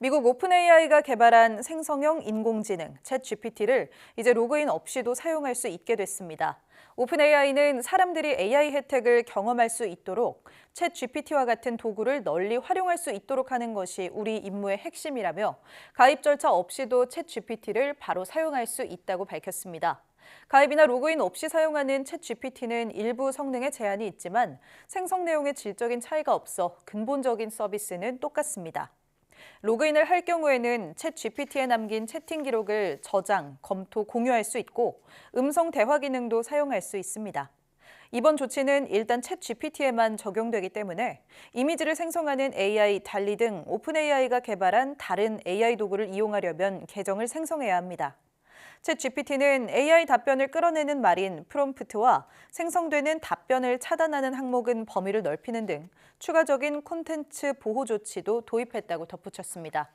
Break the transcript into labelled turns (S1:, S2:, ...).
S1: 미국 오픈AI가 개발한 생성형 인공지능 챗GPT를 이제 로그인 없이도 사용할 수 있게 됐습니다. 오픈AI는 사람들이 AI 혜택을 경험할 수 있도록 챗GPT와 같은 도구를 널리 활용할 수 있도록 하는 것이 우리 임무의 핵심이라며 가입 절차 없이도 챗GPT를 바로 사용할 수 있다고 밝혔습니다. 가입이나 로그인 없이 사용하는 챗GPT는 일부 성능에 제한이 있지만 생성 내용의 질적인 차이가 없어 근본적인 서비스는 똑같습니다. 로그인을 할 경우에는 챗 GPT에 남긴 채팅 기록을 저장, 검토, 공유할 수 있고 음성 대화 기능도 사용할 수 있습니다. 이번 조치는 일단 챗 GPT에만 적용되기 때문에 이미지를 생성하는 AI 달리 등 오픈 AI가 개발한 다른 AI 도구를 이용하려면 계정을 생성해야 합니다. 챗 GPT는 AI 답변을 끌어내는 말인 프롬프트와 생성되는 답변을 차단하는 항목은 범위를 넓히는 등 추가적인 콘텐츠 보호 조치도 도입했다고 덧붙였습니다.